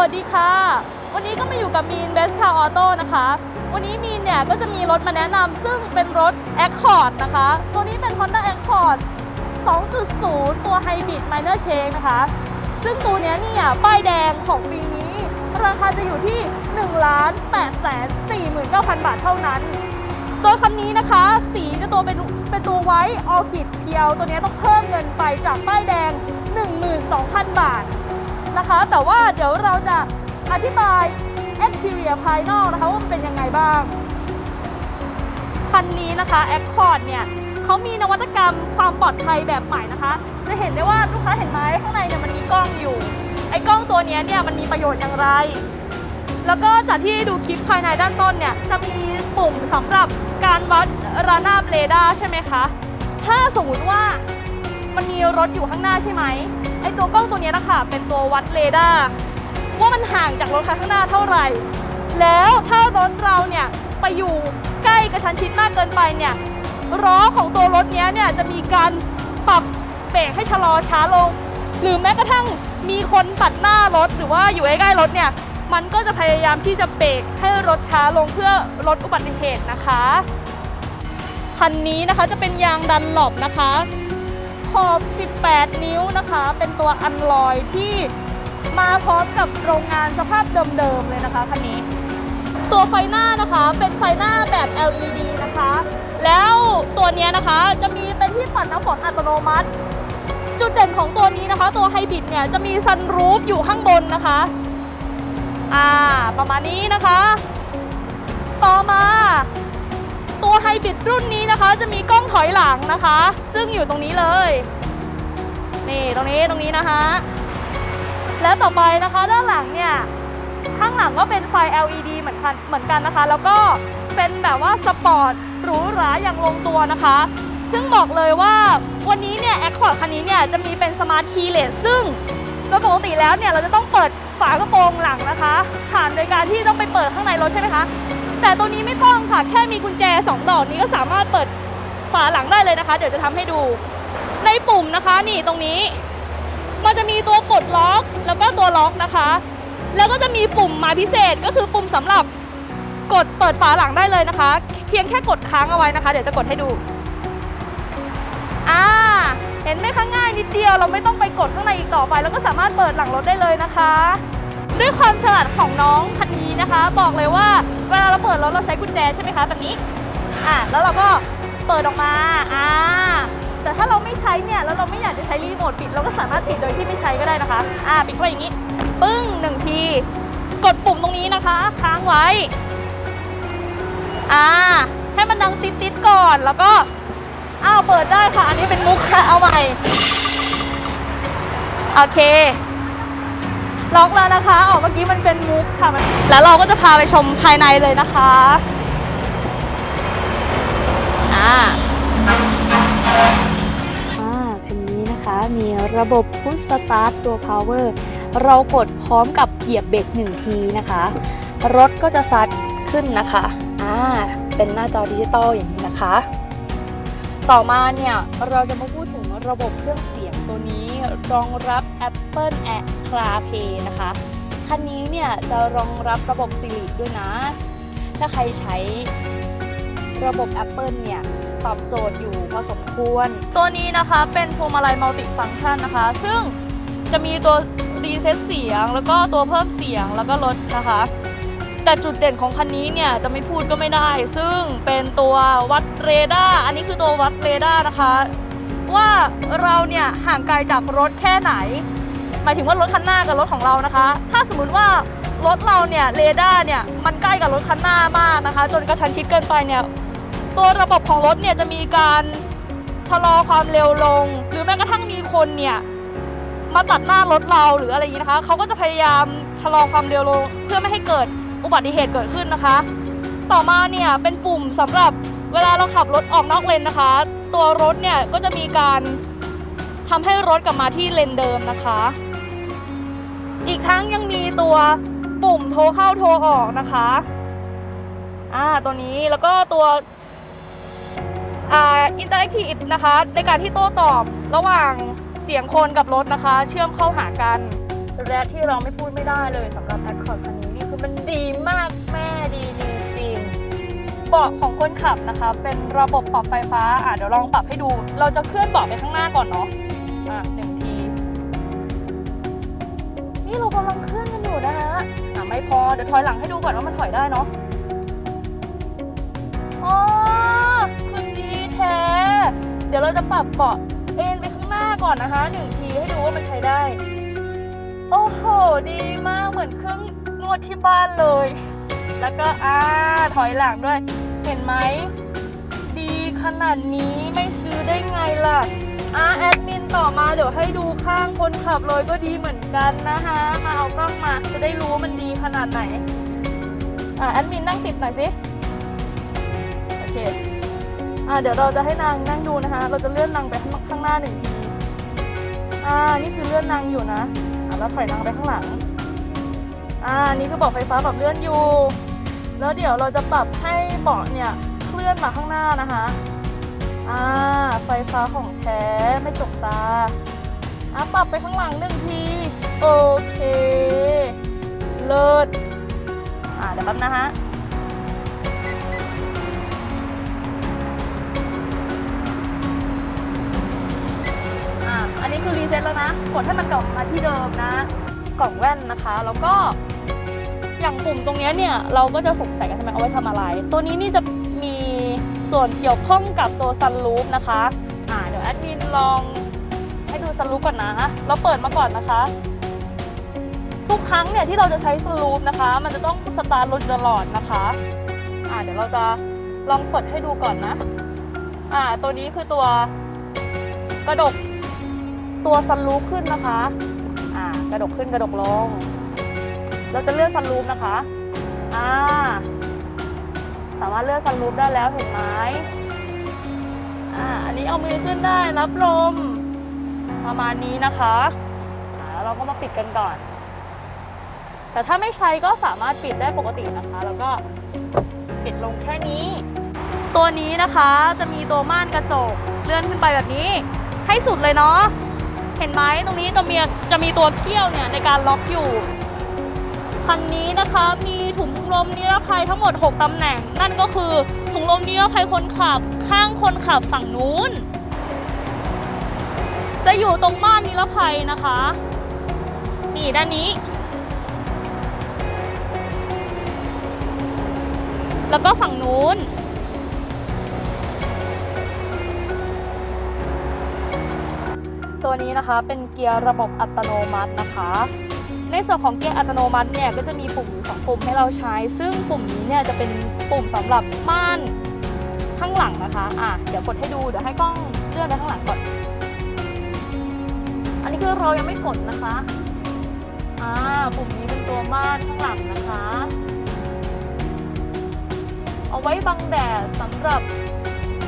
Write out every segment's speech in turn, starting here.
วัสดีค่ะ วันนี้ก็มาอยู่กับมีนเบสคาร์ออโต้นะคะ วันนี้มีนเนี่ยก็จะมีรถมาแนะนำซึ่งเป็นรถ Accord นะคะ ตัวนี้เป็น Honda Accord 2.0 ตัว Hybrid Minor Change นะคะ ซึ่งตัวนี้เนี่ยป้ายแดงของปีนี้ ราคาจะอยู่ที่1ล้าน8แสน49,000 บาทเท่านั้น ตัวคันนี้นะคะ สีจะตัวเป็นเป็นตัวไว้ออคิดเพียว ตัวนี้ต้องเพิ่มเงินไปจากป้ายแดง 12,000 บาท นะคะ แต่ว่าเดี๋ยวเราจะอธิบาย exterior ภายนอกนะคะว่ามันเป็นยังไงบ้าง คันนี้นะคะ Accord เนี่ยเขามีนวัตกรรมความปลอดภัยแบบใหม่นะคะ จะเห็นได้ว่าลูกค้าเห็นไหมข้างในเนี่ยมันมีกล้องอยู่ ไอ้กล้องตัวนี้เนี่ยมันมีประโยชน์อย่างไร แล้วก็จากที่ดูคลิปภายในด้านต้นเนี่ยจะมีปุ่มสำหรับการวัดระนาบเรดาร์ใช่ไหมคะ ถ้าสมมติว่ามันมีรถอยู่ข้างหน้าใช่ไหม ไอตัวกล้องตัวนี้นะคะเป็นตัววัดเรดาร์ว่ามันห่างจากรถคันข้างหน้าเท่าไหร่ แล้วถ้ารถเราเนี่ยไปอยู่ใกล้กระชั้นชิดมากเกินไปเนี่ยล้อของตัวรถนี้เนี่ยจะมีการปรับเบรกให้ชะลอช้าลง หรือแม้กระทั่งมีคนตัดหน้ารถหรือว่าอยู่ใกล้ๆรถเนี่ยมันก็จะพยายามที่จะเบรกให้รถช้าลงเพื่อลดอุบัติเหตุนะคะ คันนี้นะคะจะเป็นยางดันหลบนะคะ ขอบ 18 นิ้วนะคะ เป็นตัวอันลอยที่มาพร้อมกับโรงงานสภาพเดิมๆเลยนะคะคันนี้ ตัวไฟหน้านะคะเป็นไฟหน้าแบบ LED นะคะ แล้วตัวนี้นะคะจะมีเป็นที่ปัดน้ำฝนอัตโนมัติ จุดเด่นของตัวนี้นะคะ ตัวไฮบริดเนี่ยจะมีซันรูฟอยู่ข้างบนนะคะอ่าประมาณนี้นะคะ ต่อมา ตัวไฮบริดรุ่นนี้นะคะ จะมีกล้องถอยหลังนะคะ ซึ่งอยู่ตรงนี้เลย นี่ตรงนี้ตรงนี้นะคะ แล้วต่อไปนะคะด้านหลังเนี่ยข้างหลังก็เป็นไฟ LED เหมือนกันเหมือนกันนะคะ แล้วก็เป็นแบบว่าสปอร์ตหรูหราอย่างลงตัวนะคะ ซึ่งบอกเลยว่าวันนี้เนี่ย Accord คันนี้เนี่ยจะมีเป็นสมาร์ทคีย์เลสซึ่งโดยปกติแล้วเนี่ยเราจะต้องเปิดฝากระโปรงหลังนะคะ ผ่านโดยการที่ต้องไปเปิดข้างในรถใช่ไหมคะ แต่ตัวนี้ไม่ต้องค่ะ แค่มีกุญแจ 2 ดอกนี้ก็สามารถเปิดฝาหลังได้เลยนะคะ เดี๋ยวจะทำให้ดู ในปุ่มนะคะนี่ตรงนี้ มันจะมีตัวกดล็อกแล้วก็ตัวล็อกนะคะ แล้วก็จะมีปุ่มมาพิเศษก็คือปุ่มสำหรับกดเปิดฝาหลังได้เลยนะคะ เพียงแค่กดค้างเอาไว้นะคะ เดี๋ยวจะกดให้ดูอ่าเห็นไหมคะง่ายนิดเดียวเราไม่ต้องไปกดข้างในอีกต่อไป แล้วก็สามารถเปิดหลังรถได้เลยนะคะ ด้วยความฉลาดของน้องคันนี้นะคะ บอกเลยว่า เวลาเราเปิดรถเราใช้กุญแจใช่ไหมคะแบบนี้อ่าแล้วเราก็เปิดออกมาอ่าแต่ถ้าเราไม่ใช้เนี่ยแล้วเราไม่อยากจะใช้รีโมทปิดเราก็สามารถปิดโดยที่ไม่ใช้ก็ได้นะคะอ่าปิดไว้อย่างนี้ ปึ้งหนึ่งที กดปุ่มตรงนี้นะคะ ค้างไว้อ่าให้มันดังติดๆก่อนแล้วก็อ้าวเปิดได้ค่ะ อันนี้เป็นมุกค่ะเอาใหม่ โอเค ล็อกแล้วนะคะออกเมื่อกี้มันเป็นมุกค่ะมันแล้วเราก็จะพาไปชมภายในเลยนะคะอ่าอ่าคันนี้นะคะมีระบบพุชสตาร์ทตัว power เรากดพร้อมกับเหยียบเบรกหนึ่งทีนะคะ รถก็จะซัดขึ้นนะคะอ่าเป็นหน้าจอดิจิตอลอย่างนี้นะคะ ต่อมาเนี่ยเราจะมาพูดถึงระบบเครื่องเสียงตัวนี้รองรับ Apple Air CarPlay นะคะ คันนี้เนี่ยจะรองรับระบบ Siri ด้วยนะ ถ้าใครใช้ระบบ Apple เนี่ยตอบโจทย์อยู่พอสมควร ตัวนี้นะคะเป็นพวงมาลัยมัลติฟังชันนะคะ ซึ่งจะมีตัวรีเซ็ตเสียง แล้วก็ตัวเพิ่มเสียงแล้วก็ลดนะคะ แต่จุดเด่นของคันนี้เนี่ยจะไม่พูดก็ไม่ได้ ซึ่งเป็นตัววัดเรดาร์อันนี้คือตัววัดเรดาร์นะคะ ว่าเราเนี่ยห่างไกลจากรถแค่ไหน มายถึงว่ารถคันหน้ากับรถของเรานะคะ ถ้าสมมติว่ารถเราเนี่ยเรดาร์เนี่ยมันใกล้กับรถคันหน้ามากนะคะ จนกระชั้นชิดเกินไปเนี่ยตัวระบบของรถเนี่ยจะมีการชะลอความเร็วลง หรือแม้กระทั่งมีคนเนี่ยมาตัดหน้ารถเราหรืออะไรอย่างนี้นะคะเขาก็จะพยายามชะลอความเร็วลง เพื่อไม่ให้เกิดอุบัติเหตุเกิดขึ้นนะคะ ต่อมาเนี่ยเป็นปุ่มสำหรับเวลาเราขับรถออกนอกเลนนะคะ ตัวรถเนี่ยก็จะมีการทำให้รถกลับมาที่เลนเดิมนะคะ อีกทั้งยังมีตัวปุ่มโทรเข้าโทรออกนะคะ อ่า ตัวนี้แล้วก็ตัวอ่าอินเตอร์แอคทีฟนะคะ ในการที่โต้ตอบระหว่างเสียงคนกับรถนะคะ เชื่อมเข้าหากัน และที่เราไม่พูดไม่ได้เลยสำหรับ Accord คันนี้นี่คือมันดีมากแม่ดีจริงๆเบาะของคนขับนะคะ เป็นระบบปรับไฟฟ้า อะเดี๋ยวลองปรับให้ดู เราจะเคลื่อนเบาะไปข้างหน้าก่อนเนาะ กำลังเคลื่อนกันอยู่นะฮะอะไม่พอ เดี๋ยวถอยหลังให้ดูก่อนว่ามันถอยได้เนาะอ๋อคือดีแท้ เดี๋ยวเราจะปรับเบาะเอ็นไปข้างหน้าก่อนนะคะหนึ่งทีให้ดูว่ามันใช้ได้ โอ้โห ดีมากเหมือนเครื่องนวดที่บ้านเลย แล้วก็อ่าถอยหลังด้วย เห็นไหม ดีขนาดนี้ไม่ซื้อได้ไงล่ะอ่าแอดมิน ต่อมาเดี๋ยวให้ดูข้างคนขับเลยก็ดีเหมือนกันนะคะมาเอากล้องมาจะได้รู้มันดีขนาดไหนอ่าแอดมินนั่งติดหน่อยสิโอเคอ่าเดี๋ยวเราจะให้นางนั่งดูนะคะ เราจะเลื่อนนางไปข้างข้างหน้าหนึ่งทีอ่านี่คือเลื่อนนางอยู่นะอ่าแล้วถอยนางไปข้างหลังอ่านี่คือเบาะไฟฟ้าปรับเลื่อนอยู่ แล้วเดี๋ยวเราจะปรับให้เบาะเนี่ยเคลื่อนมาข้างหน้านะคะ อ่า ไฟฟ้าของแท้ไม่จกตา อะปรับไปข้างหลังหนึ่งที โอเค เลิศ อ่าเดี๋ยวแป๊บนะฮะอันนี้คือรีเซ็ตแล้วนะ กดให้มันกลับมาที่เดิมนะ กล่องแว่นนะคะ แล้วก็อย่างปุ่มตรงนี้เนี่ย เราก็จะสงสัยกันทำไมเอาไว้ทำอะไร ตัวนี้นี่จะ ส่วนเกี่ยวข้องกับตัวซันรูฟนะคะอ่าเดี๋ยวแอดมินลองให้ดูซันรูฟก่อนนะ เราเปิดมาก่อนนะคะ ทุกครั้งเนี่ยที่เราจะใช้ซันรูฟนะคะ มันจะต้องสตาร์ทรถตลอดนะคะอ่าเดี๋ยวเราจะลองเปิดให้ดูก่อนนะอ่าตัวนี้คือตัวกระดกตัวซันรูฟขึ้นนะคะอ่ากระดกขึ้นกระดกลง เราจะเลื่อนซันรูฟนะคะอ่า สามารถเลื่อนซันรูฟได้แล้วเห็นไหมอ่าอันนี้เอามือขึ้นได้รับลม ประมาณนี้นะคะแล้วเราก็มาปิดกันก่อน แต่ถ้าไม่ใช้ก็สามารถปิดได้ปกตินะคะ แล้วก็ปิดลงแค่นี้ ตัวนี้นะคะจะมีตัวม่านกระจกเลื่อนขึ้นไปแบบนี้ ให้สุดเลยเนาะเห็นไหมตรงนี้จะมีจะมีตัวเกี้ยวเนี่ยในการล็อกอยู่ คันนี้นะคะมีถุงลมนิรภัยทั้งหมด 6ตำแหน่ง นั่นก็คือถุงลมนิรภัยคนขับ ข้างคนขับฝั่งนู้น จะอยู่ตรงม่านนิรภัยนะคะ นี่ด้านนี้ แล้วก็ฝั่งนู้นตัวนี้นะคะเป็นเกียร์ระบบอัตโนมัตินะคะ ในส่วนของเกียร์อัตโนมัติเนี่ยก็จะมีปุ่มอยู่สองปุ่มให้เราใช้ ซึ่งปุ่มนี้เนี่ยจะเป็นปุ่มสำหรับม่านข้างหลังนะคะอะเดี๋ยวกดให้ดูเดี๋ยวให้กล้องเลื่อนไปข้างหลังก่อน อันนี้คือเรายังไม่กดนะคะอ่าปุ่มนี้เป็นตัวม่านข้างหลังนะคะ เอาไว้บังแดดสำหรับ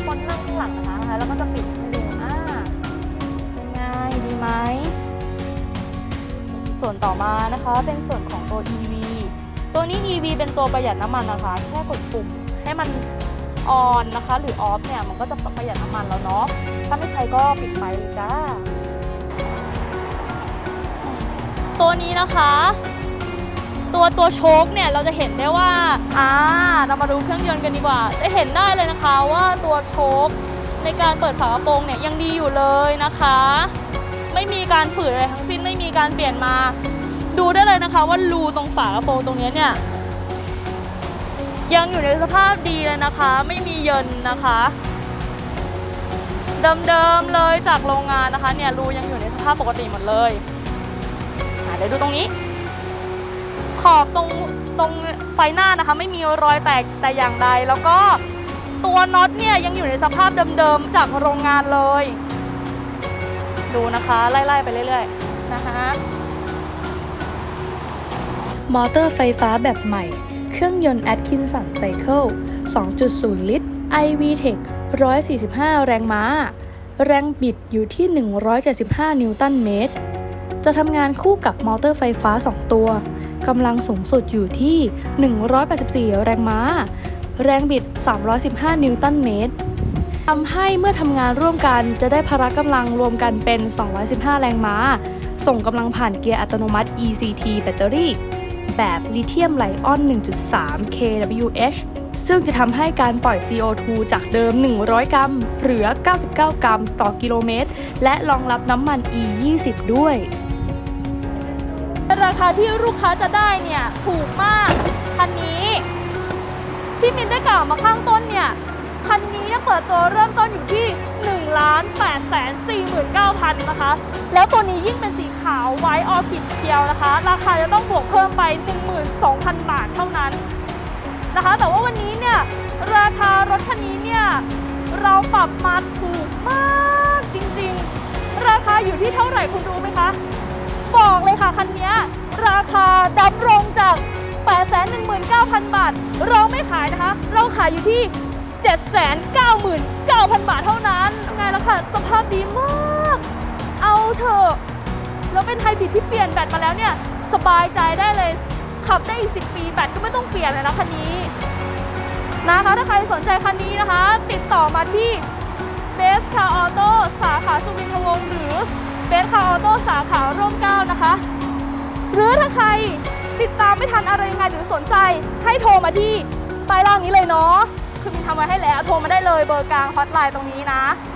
คนนั่งข้างหลังนะคะ แล้วก็จะปิดให้ดูอ่าเป็นไงดีไหม ส่วนต่อมานะคะเป็นส่วนของตัว EV ตัวนี้ EV เป็นตัวประหยัดน้ำมันนะคะ แค่กดปุ่มให้มันออนนะคะ หรือออฟเนี่ยมันก็จะประหยัดน้ำมันแล้วเนาะถ้าไม่ใช้ก็ปิดไปเลยจ้า ตัวนี้นะคะ ตัวตัวโชคเนี่ยเราจะเห็นได้ว่าอ่าเรามาดูเครื่องยนต์กันดีกว่า จะเห็นได้เลยนะคะว่าตัวโชคในการเปิดฝากระโปรงเนี่ยยังดีอยู่เลยนะคะ ไม่มีการฝืดอะไรทั้งสิ้นไม่มีการเปลี่ยนมา ดูได้เลยนะคะว่ารูตรงฝากระโปรงตรงนี้เนี่ยยังอยู่ในสภาพดีเลยนะคะ ไม่มีเยินนะคะเดิมๆเลยจากโรงงานนะคะเนี่ยรูยังอยู่ในสภาพปกติหมดเลยเดี๋ยวดูตรงนี้ ขอบตรงตรงไฟหน้านะคะ ไม่มีรอยแตกแต่อย่างใด แล้วก็ตัวน็อตเนี่ยยังอยู่ในสภาพเดิมๆจากโรงงานเลย ดูนะคะไล่ๆไปเรื่อยๆนะคะ มอเตอร์ไฟฟ้าแบบใหม่ เครื่องยนต์ Atkinson Cycle 2.0 ลิตร iVTEC 145 แรงม้า แรงบิดอยู่ที่ 175 นิวตันเมตร จะทำงานคู่กับมอเตอร์ไฟฟ้า 2 ตัวกำลังสูงสุดอยู่ที่ 184 แรงม้า แรงบิด 315 นิวตันเมตร ทำให้เมื่อทำงานร่วมกันจะได้พละกำลังรวมกันเป็น 215 แรงม้า ส่งกำลังผ่านเกียร์อัตโนมัติ ECT แบตเตอรี่แบบลิเธียมไลออน 1.3 kWh ซึ่งจะทำให้การปล่อย CO2 จากเดิม 100 กรัม เหลือ 99 กรัมต่อกิโลเมตร และรองรับน้ำมัน E20 ด้วย ราคาที่ลูกค้าจะได้เนี่ย ถูกมาก คันนี้ ที่มินได้กล่าวมาข้างต้นเนี่ย คันนี้เนี่ยเปิดตัวเริ่มต้นอยู่ที่1ล้าน8แสน49,000นะคะ แล้วตัวนี้ยิ่งเป็นสีขาวไวออคิดเคียวนะคะ ราคาจะต้องบวกเพิ่มไป 12,000 บาทเท่านั้นนะคะ แต่ว่าวันนี้เนี่ยราคารถคันนี้เนี่ยเราปรับมาถูกมากจริงๆ ราคาอยู่ที่เท่าไหร่คุณรู้ไหมคะ บอกเลยค่ะคันนี้ราคาดำรงจาก 819,000 บาท เราไม่ขายนะคะ เราขายอยู่ที่ 799,000 บาทเท่านั้นไงล่ะค่ะ สภาพดีมาก เอาเถอะ แล้วเป็นไฮบริดที่เปลี่ยนแบตมาแล้วเนี่ย สบายใจได้เลย ขับได้อีก 10 ปีแบตก็ไม่ต้องเปลี่ยนเลยนะคันนี้ นะคะถ้าใครสนใจคันนี้นะคะ ติดต่อมาที่เบสคาร์ออโต้สาขาสุวินทวงศ์หรือเบสคาร์ออโต้สาขาร่มเกล้านะคะ หรือถ้าใครติดตามไม่ทันอะไรยังไงหรือสนใจให้โทรมาที่ใต้ล่างนี้เลยเนาะ คือมีทำไว้ให้แล้ว โทรมาได้เลยเบอร์กลางฮอตไลน์ตรงนี้นะ